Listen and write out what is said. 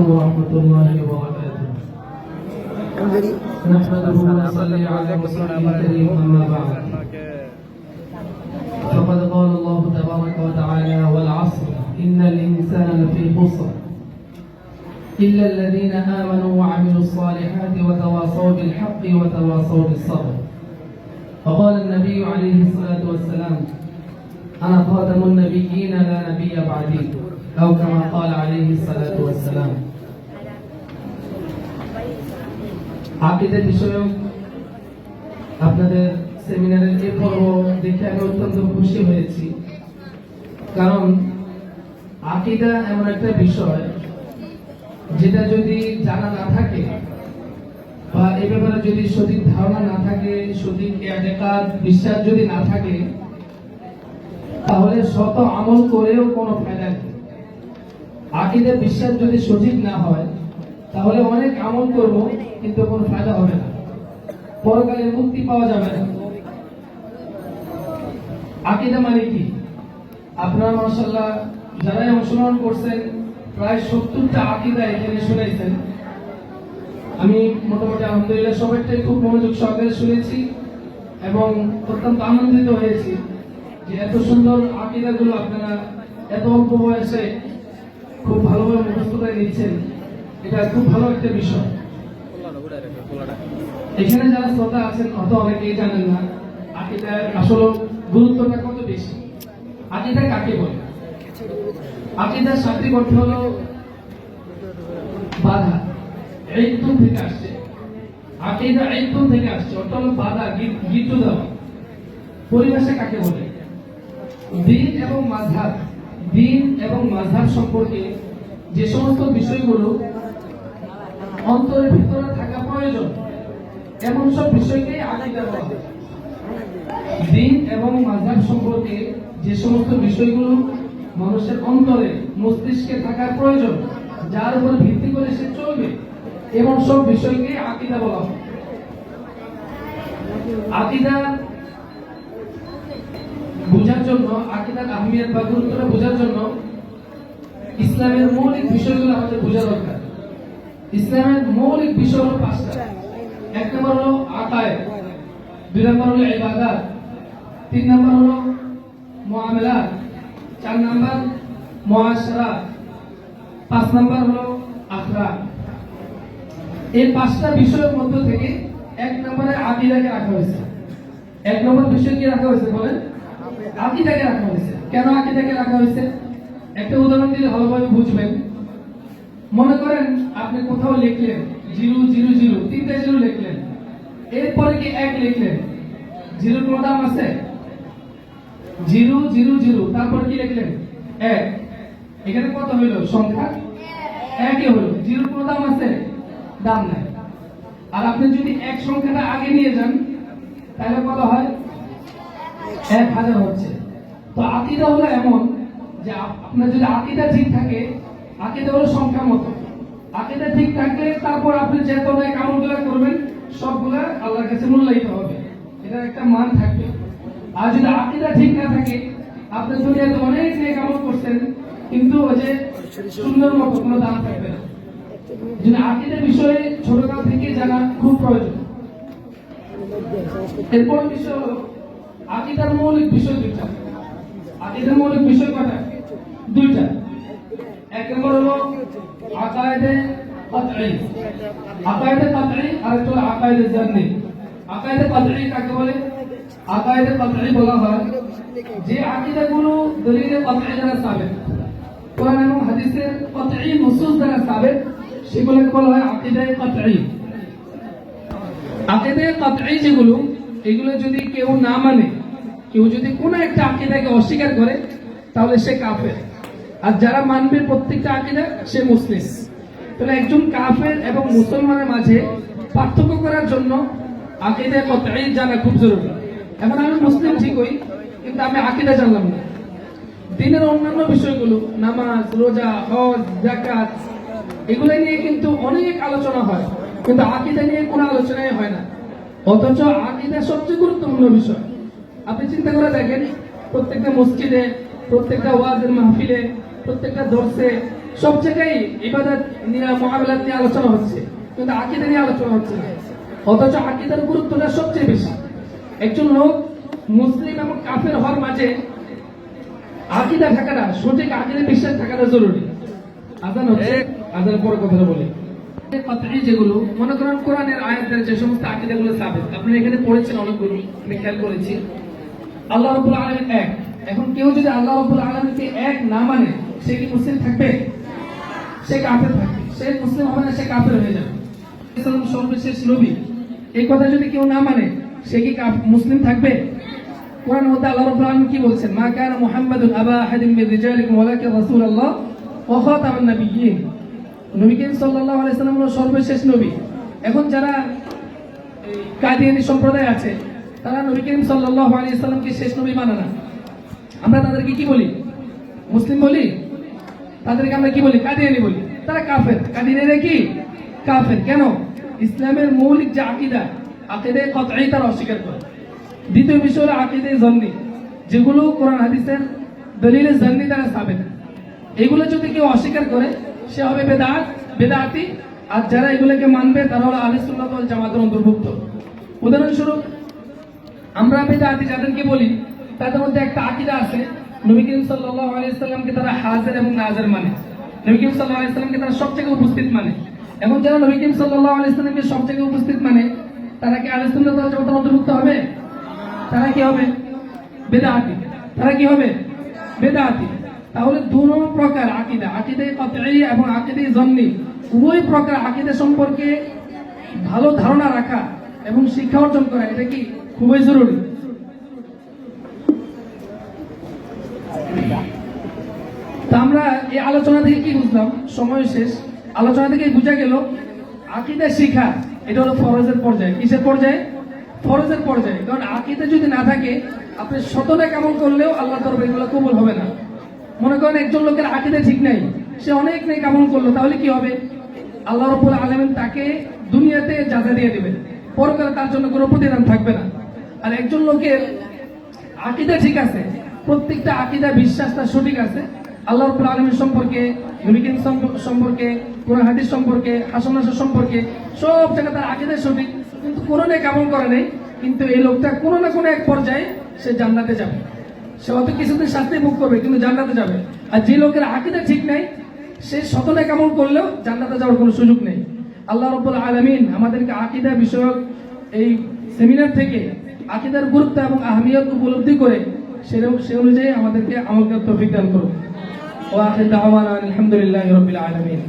عليكم ورحمة الله وبركاته نحمده ونصلي على رسوله الكريم أما بعد فقد قال الله تبارك وتعالى والعصر إن الإنسان لفي خسر إلا الذين آمنوا وعملوا الصالحات وتواصوا بالحق وتواصوا بالصبر فقال النبي عليه الصلاة والسلام أنا خاتم النبيين لا نبي بعدي أو كما قال عليه الصلاة والسلام আকিদা বিষয়ক আপনাদের সেমিনারের এই পর্ব দেখে আমি অত্যন্ত খুশি হয়েছি কারণ আকিদা এমন একটা বিষয় যেটা যদি জানা না থাকে বা এ ব্যাপারে যদি সঠিক ধারণা না থাকে সঠিক একাদ বিশ্বাস যদি না থাকে তাহলে শত আমল করেও কোনো ফায়দা নেই আকিদের বিশ্বাস যদি সঠিক না হয়, তাহলে অনেক আমল করব, কিন্তু কোনো ফায়দা হবে না। পরকালে মুক্তি পাওয়া যাবে না। আকিদা মানে কি? আপনারা মাসাল্লাহ যারাই অংশগ্রহণ করছেন, প্রায় সত্তরটা আকিদা এখানে শুনেছেন আমি মোটামুটি আলহামদুলিল্লাহ সবাইটাই খুব মনোযোগ সহকারে শুনেছি এবং অত্যন্ত আনন্দিত হয়েছি যে এত সুন্দর আকিদাগুলো আপনারা, এত অল্প বয়সে খুব ভালোভাবে মুখস্থ করে নিচ্ছেন। এটা খুব ভালো একটা বিষয়। এখানে যারা শ্রোতা আছেন, হয়তো অনেকেই জানেন না, আকিদার আসলে গুরুত্বটা কত বেশি? আকিদা কাকে বলে? আকিদার শাব্দিক অর্থ হলো বাধা এইতুন থেকে আসছে। আকিদা এইতুন থেকে আসছে অর্থ বাধা গিট্টু দেওয়া। পরিভাষা কাকে বলে? দিন এবং মাঝহাব। দিন এবং মাঝহাব সম্পর্কে যে সমস্ত বিষয়গুলো অন্তরের ভিতরে থাকা প্রয়োজন, এমন সব বিষয়কে আকিদা বলা হয় দিন এবং মাঝহাব সম্পর্কে যে সমস্ত বিষয়গুলো মানুষের অন্তরে মস্তিষ্কে থাকার প্রয়োজন, যার উপর ভিত্তি করে সে চলবে, এমন সব বিষয়কে আকিদা বলা হয়। আকিদা বোঝার জন্য, আকিদার আহমিয়ত বা গুরুত্বটা বোঝার জন্য ইসলামের মৌলিক বিষয়গুলো আমাদের বোঝা দরকার। ইসলামের মৌলিক বিষয় হলো পাঁচটা। এক নম্বর হলো আকায় দুই নম্বর হলো ইবাদত, তিন নম্বর হলো মুআমালাত, চার নম্বর মুআশারা পাঁচ নম্বর হলো আখরা এই পাঁচটা বিষয়ের মধ্য থেকে এক নম্বরে আকিদাকে রাখা হয়েছে। এক নম্বর বিষয় কি রাখা হয়েছে বলেন? আকিদাকে রাখা হয়েছে। কেন আকিদাকে রাখা হয়েছে? একটা উদাহরণ দিলে ভালোভাবে বুঝবেন। মনে করেন আপনি কোথাও লিখলেন, জিরো জিরো জিরো, তিনটা জিরো লিখলেন। এরপরে কি এক লিখলেন? জিরোর কোনো দাম আছে? জিরো জিরো জিরো, তারপর কি লিখলেন? এক। এখানে কত হইল সংখ্যা? একই হলো। জিরোর কোনো দাম আছে? দাম নাই। আর আপনি যদি এক সংখ্যাটা আগে নিয়ে যান, তাহলে কত হয়? এক হাজার হচ্ছে। তো আকিদা হলো এমন যে আপনার যদি আকিদা ঠিক থাকে, আকিদা হলো সংখ্যা মতো। আকিদা ঠিক থাকলে তারপর আপনি যে কোনো করবেন, সবগুলা আল্লাহর কাছে মূল্যায়িত হবে। এটা একটা মান থাকবে। আর যদি আকিদা ঠিক না থাকে, আপনি দুনিয়াতে অনেক নেক আমল করছেন, কিন্তু ওই যে সুন্দর মতো কোনো দাম থাকবে না। যদি আকিদার বিষয়ে ছোটকাল থেকে জানা খুব প্রয়োজন। এরপর বিষয় আকিদার মৌলিক বিষয় দুইটা। আকিদার মৌলিক বিষয় কটা দুইটা। এক নম্বর হলো আকায়েদে কাতঈ আকায়েদে কাতঈ আর একটা হলো আকায়েদে জান্নি আকায়েদে কাতঈ কাকে বলে? আকায়েদে কাতঈ বলা হয় যে আকিদাগুলো দলিলে কাতঈ দ্বারা সাবিত কোরআন এবং হাদিসের কাতঈ নুসুস দ্বারা সাবিত সেগুলোকে বলা হয় আকিদায়ে কাতঈ আকিদে কাতঈ যেগুলো, এগুলো যদি কেউ না মানে কেউ যদি কোনো একটা আকিদাকে অস্বীকার করে, তাহলে সে কাফের। আর যারা মানবে প্রত্যেকটা আকিদা, সে মুসলিম। তাহলে একজন কাফের এবং মুসলমানের মাঝে পার্থক্য করার জন্য আকিদে কাতঈ জানা খুব জরুরি। এখন আমি মুসলিম ঠিকই, কিন্তু আমি আকিদা জানলাম না। দিনের অন্যান্য বিষয়গুলো, নামাজ, রোজা, হজ জাকাত এগুলো নিয়ে কিন্তু অনেক আলোচনা হয়। কিন্তু আকিদা নিয়ে কোনো আলোচনাই হয় না। অথচ আকিদা সবচেয়ে গুরুত্বপূর্ণ বিষয়। আপনি চিন্তা করে দেখেন প্রত্যেকটা মসজিদে প্রত্যেকটা ওয়াজের মাহফিলে প্রত্যেকটা দর্শে সব জায়গায় ইবাদত নিয়ে মহাবিলাত নিয়ে আলোচনা হচ্ছে। কিন্তু আকিদা নিয়ে আলোচনা হচ্ছে না। অথচ আকিদার গুরুত্বটা সবচেয়ে বেশি। একজন লোক মুসলিম এবং কাফের হওয়ার মাঝে আকিদা থাকাটা সঠিক আকিদা বিশ্বাস থাকাটা জরুরি। আজান হচ্ছে। আজানের পরে কথাটা বলি। যেগুলো মনে করেন কোরআনের আয়াতের যে সমস্ত আকিদাগুলো সাবেক আপনি এখানে পড়েছেন অনেকগুলো আমি খেয়াল করেছি। আল্লাহ রাব্বুল আলামিন এক। এখন কেউ যদি আল্লাহ রাব্বুল আলামিনকে এক না মানে সে কি মুসলিম থাকবে? সে কাফের থাকবে। সে মুসলিম হবে না, সে কাফের হয়ে যাবে। সর্বশেষ নবী। এই কথা যদি কেউ না মানে সে কি মুসলিম থাকবে? কোরআন মধ্যে আল্লাহ রাব্বুল আলামিন কি বলছেন? মা কানা মুহাম্মাদুন আবা আহাদিন মিন রিজালিকুম ওয়ালাকিন রাসূলুল্লাহ ওয়া খাতামান নাবিয়্যিন। নবী করিম সাল্লাল্লাহু আলাইহি সাল্লাম সর্বশেষ নবী। এখন যারা কাদিয়ানি সম্প্রদায় আছে তারা নবী করিম সাল্লাল্লাহু আলাইহি সাল্লামকে শেষ নবী মানে না। আমরা তাদেরকে কি বলি? মুসলিম বলি? তাদেরকে আমরা কি বলি? কাদিয়ানি বলি। তারা কাফের। কাদিয়ানিরা কি? কাফের। কেন? ইসলামের মৌলিক যে আকিদা আকিদে কতই তারা অস্বীকার করে। দ্বিতীয় বিষয় হলো আকিদে জন্নি। যেগুলো কোরআন হাদিসের দলিলে জন্নি দ্বারা সাবেক। এগুলো যদি কেউ অস্বীকার করে, সে হবে বেদাত, বেদাতি। আর যারা এগুলোকে মানবে, তারা হলো ওয়াল জামাতের অন্তর্ভুক্ত। উদাহরণস্বরূপ আমরা বেদাতি যাদেরকে বলি, তাদের মধ্যে একটা আকিদা আছে। নবী করিম সাল্লাল্লাহু আলাইহি সাল্লামকে তারা হাজির এবং নাজির মানে। নবী করিম তারা সব জায়গায় উপস্থিত মানে। এবং যারা নবী করিম সাল্লামকে সব জায়গায় উপস্থিত মানে তারা কি সুন্নাত ওয়াল জামাতের অন্তর্ভুক্ত হবে? তারা কি হবে? বেদাতি। তারা কি হবে? বেদাতি। তাহলে দুনো প্রকার আকিদা, আকিদে কতই এবং আকিদে জন্নি। উভয় প্রকার আকিদা সম্পর্কে ভালো ধারণা রাখা এবং শিক্ষা অর্জন করা, এটা কি? খুবই জরুরি। আমরা এই আলোচনা থেকে কি বুঝলাম? সময় শেষ। আলোচনা থেকে বুঝা গেল, আকিদা শিখা, এটা হলো ফরজের পর্যায়ে। কিসের পর্যায়ে? ফরজের পর্যায়ে। কারণ আকিদা যদি না থাকে, আপনি শতটা কেমন করলেও আল্লাহ তরফ এগুলো কবুল হবে না। মনে করেন একজন লোকের আকিদা ঠিক নাই, সে অনেক নেই কেমন করল, তাহলে কি হবে? আল্লাহ রব্বুল আলমিন তাকে দুনিয়াতে যাজা দিয়ে দেবেন। পরকালে তার জন্য কোনো প্রতিদান থাকবে না। আর একজন লোকের আকিদা ঠিক আছে, প্রত্যেকটা আকিদা বিশ্বাস তার সঠিক আছে। আল্লাহ রব্বুল আলমীর সম্পর্কে, নবী সম্পর্কে, কোরআন, হাদিস সম্পর্কে, হাসান সম্পর্কে সব জায়গায় তার আকিদা সঠিক, কিন্তু কোনো কোরআনে কেমন করে নেই। কিন্তু এই লোকটা কোনো না কোনো এক পর্যায়ে সে জান্নাতে যাবে। সে হয়তো কিছুদিন শাস্তি ভোগ করবে, কিন্তু জান্নাতে যাবে। আর যে লোকের আকিদা ঠিক নাই, সে শতটা কেমন করলেও জান্নাতে যাওয়ার কোনো সুযোগ নেই। আল্লাহ রব্বুল আলমিন আমাদেরকে আকিদা বিষয়ক এই সেমিনার থেকে আকিদার গুরুত্ব এবং আহমিয়ত উপলব্ধি করে সে অনুযায়ী আমাদেরকে আমাকে তৌফিক দান করুন। ও আখির দাওয়ানা আলহামদুলিল্লাহ রবিল আলামিন।